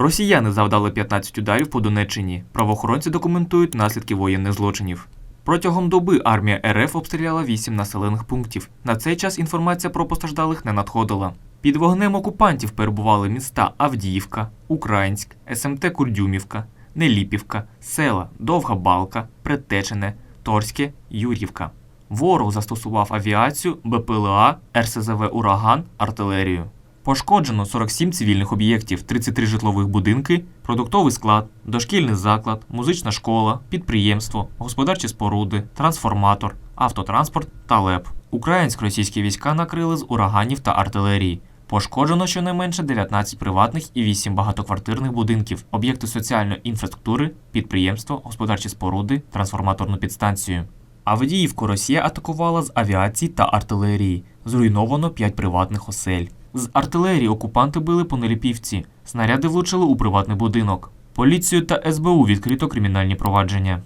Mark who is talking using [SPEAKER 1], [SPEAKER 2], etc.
[SPEAKER 1] Росіяни завдали 15 ударів по Донеччині. Правоохоронці документують наслідки воєнних злочинів. Протягом доби армія РФ обстріляла 8 населених пунктів. На цей час інформація про постраждалих не надходила. Під вогнем окупантів перебували міста Авдіївка, Українськ, СМТ Курдюмівка, Неліпівка, села Довга Балка, Предтечене, Торське, Юрівка. Ворог застосував авіацію, БПЛА, РСЗВ Ураган, артилерію. Пошкоджено 47 цивільних об'єктів, 33 житлових будинки, продуктовий склад, дошкільний заклад, музична школа, підприємство, господарчі споруди, трансформатор, автотранспорт та ЛЕП. Українсько-російські війська накрили з ураганів та артилерії. Пошкоджено щонайменше 19 приватних і 8 багатоквартирних будинків, об'єкти соціальної інфраструктури, підприємство, господарчі споруди, трансформаторну підстанцію. Авдіївку Росія атакувала з авіації та артилерії. Зруйновано 5 приватних осель. З артилерії окупанти били по Неліпівці. Снаряди влучили у приватний будинок. Поліцію та СБУ відкрито кримінальні провадження.